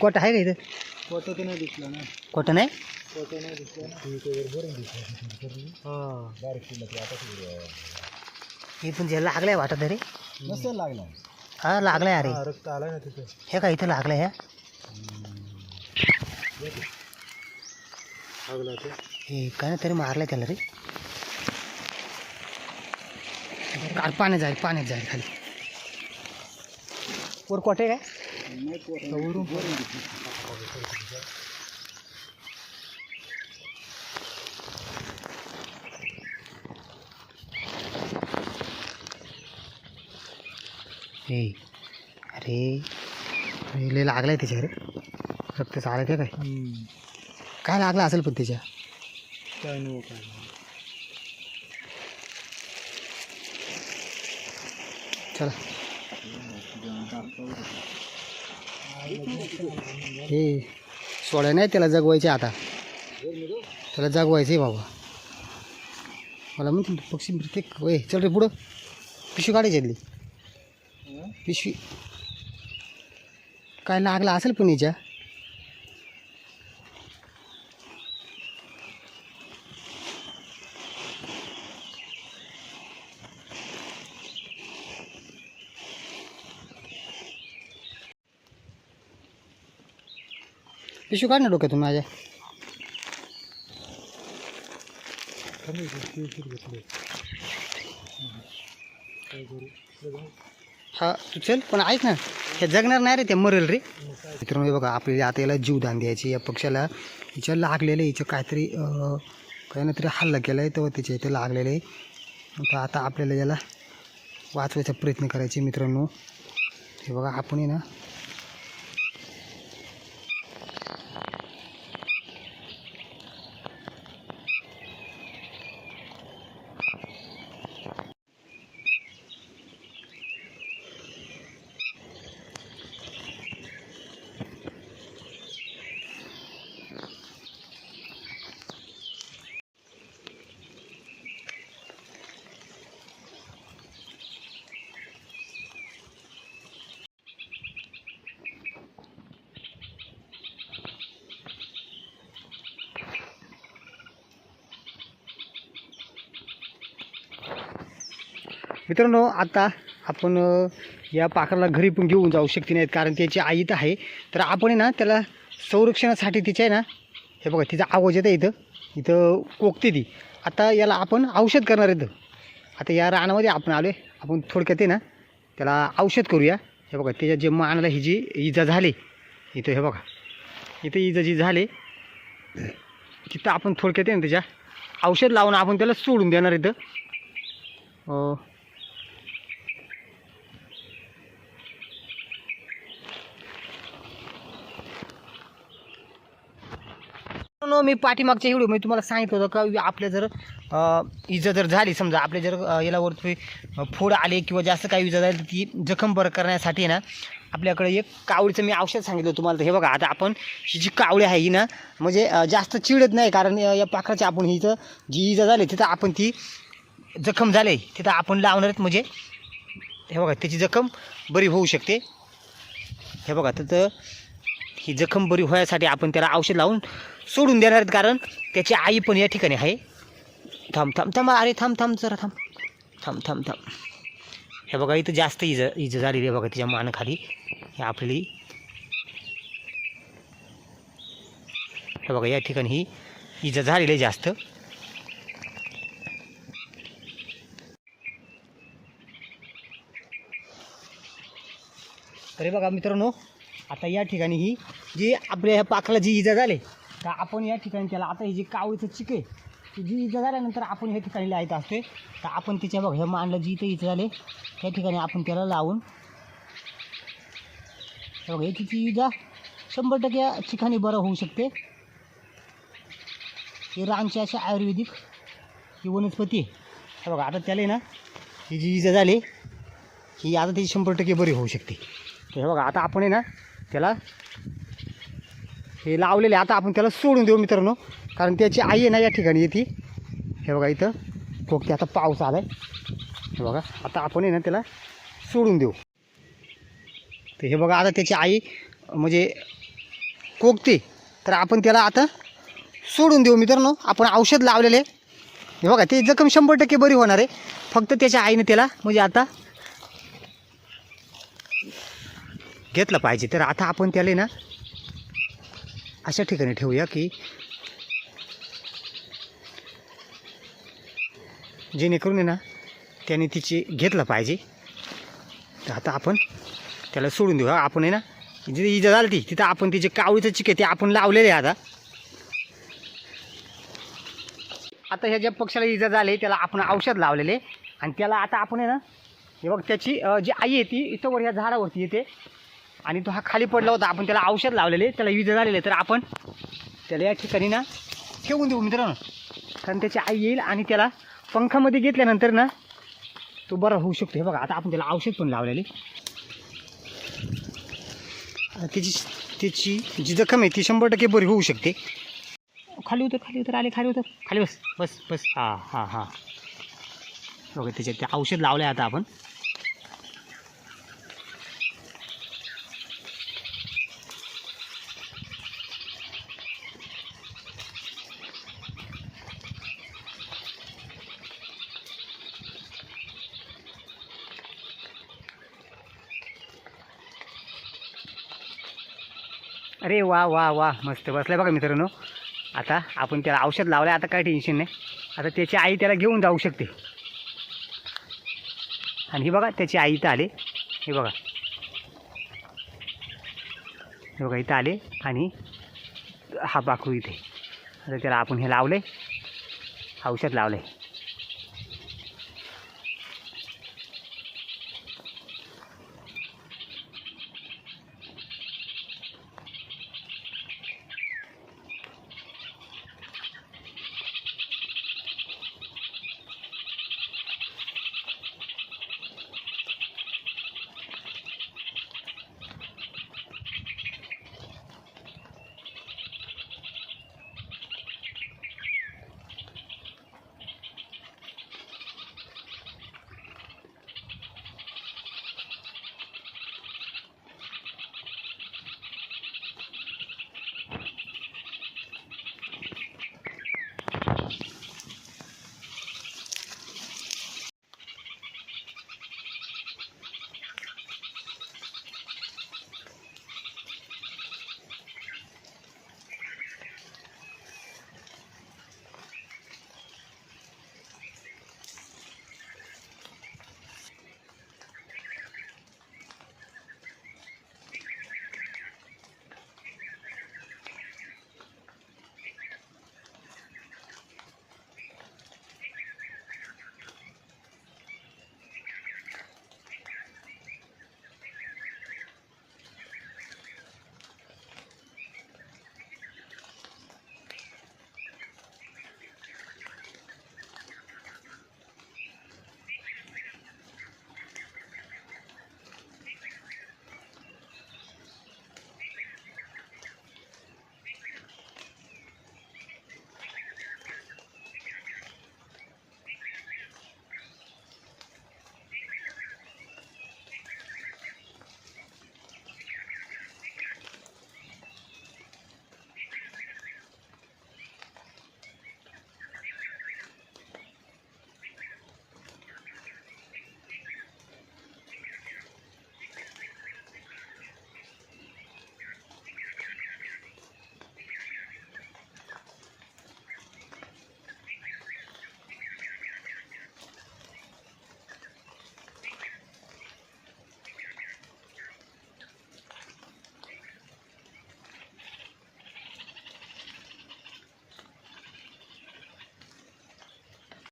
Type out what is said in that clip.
Coat आहे का इथं? फोटो तर नाही दिसला ना. कोट नाही? फोटो नाही दिसला ना. हे. पण जे लागलाय वाटत रे नसेल लागला. हा लागलाय अरे. रक्त आलाय ना तिथे. हे का इथं लागलाय ह्या लागला ते हे काय ना तरी मारलंय त्याला रे. काल पाण्यात जाईल पाण्यात जाईल खाली. वर कोटे काय हे अरे अरे लय लागलाय त्याच्या रे रक्त चालत आहे काय? काय लागलं असेल पण त्याच्या? काय नाही काय चला. हे सोडा नाही त्याला जगवायचे आता. त्याला जगवायचे बाबा. मला म्हणतो पक्षी प्रत्येक वय चल रे पुढं. पिशवी काढायची पिशवी. काय लागला असेल पण हिच्या. पिशू काढ ना डोक्यातून माझ्या. हा तू चल पण ऐक ना हे जगणार नाही रे ते मरेल रे. मित्रांनो हे बघा आपल्याला आता याला जीवदान द्यायचे या पक्षाला हिच्या लागलेलं आहे, हिचं काहीतरी काही ना तरी हल्ला केला आहे तेव्हा त्याच्या इथे लागलेलं आहे. तर आता आपल्याला याला वाचवायचा प्रयत्न करायचे मित्रांनो. हे बघा आपण आहे ना मित्रांनो आता आपण या पाखराला घरी पण घेऊन जाऊ शकते नाहीत कारण त्याची आई तर आहे. तर आपण आहे ना त्याला संरक्षणासाठी तिच्या आहे ना हे बघा तिचा आवाज येतं इथं. इथं कोकते ती. आता याला आपण औषध करणार इथं आता या रानामध्ये आपण आलो आहे आपण थोडक्यात आहे ना त्याला औषध करूया. हे बघा त्याच्या जे मानाला ही जी इजा झाली इथं हे बघा. इथं इजा जी झाली तिथं आपण थोडक्यात आहे ना त्याच्या औषध लावून आपण त्याला सोडून देणार इथं मित्रांनो, मी पाठीमागच्या व्हिडिओ तुम्हाला सांगितलं होतं का आपल्या जर इजा जर झाली समजा आपल्या जर याला वरती फोड आले किंवा जास्त काही इजा झाली तर ती जखम बरं करण्यासाठी ना आपल्याकडे एक कावळीचं मी औषध सांगितलं तुम्हाला. तर हे बघा आता आपण ही जी कावळी आहे ही ना म्हणजे जास्त चिडत नाही कारण या पाखराची आपण हिचं इथं जी इजा झाली तिथं आपण ती जखम झाले तिथं आपण लावणार आहेत म्हणजे हे बघा त्याची जखम बरी होऊ शकते. हे बघा तर ही जखम बरी होण्यासाठी आपण त्याला औषध लावून सोडून देणार आहेत. कारण त्याची आई पण या ठिकाणी आहे. थांब थांब थांब अरे थांब थांब जरा थांब. थांब थांब थांब. हे बघा इथं जास्त इज इज झालेली आहे बघा तिच्या मानाखाली. हे आपली हे बघा या ठिकाणी ही इजा झालेली आहे जास्त. अरे बघा मित्रांनो आता या ठिकाणी ही जी आपल्या ह्या पाखराला जी इजा झाली तर आपण या ठिकाणी त्याला आता ही जी कावळीचं चिक आहे ती जी इजा झाल्यानंतर आपण ह्या ठिकाणी लायत असते. तर आपण तिच्या बघ हे मांडलं जी इथं इजा झाले त्या ठिकाणी आपण त्याला लावून हे बघा इजा शंभर टक्के ठिकाणी बरं होऊ शकते. ही रानची अशी आयुर्वेदिक ही वनस्पती आहे. हे बघा आता त्याला आहे ना ही जी इजा झाली ही आता त्याची शंभर टक्के बरी होऊ शकते. तर हे बघा आता आपण आहे ना त्याला हे लावलेले आता आपण त्याला सोडून देऊ मित्रांनो. कारण त्याची आई आहे ना या ठिकाणी येते. हे बघा इथं. कोकते आता पाऊस आला आहे हे बघा. आता आपण आहे ना त्याला सोडून देऊ. तर हे बघा आता त्याची आई म्हणजे कोकते. तर आपण त्याला आता सोडून देऊ मित्रांनो. आपण औषध लावलेले. हे बघा ते जखम शंभर टक्के बरी होणार आहे. फक्त त्याच्या आईने त्याला म्हणजे आता घेतलं पाहिजे. तर आता आपण त्याला ना अशा ठिकाणी ठेवूया की जेणेकरून आहे ना त्याने तिची घेतलं पाहिजे. तर आता आपण त्याला सोडून देऊ. आपण आहे ना जिथे इजा झाली ती तिथं आपण तिचे कावळीचं चिके ते आपण लावलेले आहे आता. आता ह्या ज्या पक्षाला इजा झाली त्याला आपण औषध लावलेले. आणि त्याला आता आपण आहे ना हे बघ त्याची जी आई आहे ती इथं वर ह्या झाडावरती येते. आणि तो हा खाली पडला होता. आपण त्याला औषध लावलेले त्याला विज झालेले. तर आपण त्याला या ठिकाणी ना ठेवून देऊ मित्रांनो. कारण त्याची आई येईल आणि त्याला पंखामध्ये घेतल्यानंतर ना तो बरा होऊ शकतो. हे बघा आता आपण त्याला औषध पण लावलेले. त्याची त्याची जी जखम आहे ती शंभर टक्के बरी होऊ शकते. खाली उतर खाली उतर आले खाली उतर. खाली बस बस बस. हां हां हां. बघा त्याच्यात ते औषध लावलं आहे आता आपण. अरे वा वा वा. मस्त बसलाय बघा मित्रांनो. आता आपण त्याला औषध लावलं आता काय टेन्शन नाही. आता त्याची आई त्याला घेऊन जाऊ शकते. आणि हे बघा त्याची आई इथं आले. हे बघा. हे बघा इथं आले आणि हा पाखरू इथे. आता त्याला आपण हे लावले औषध लावलं आहे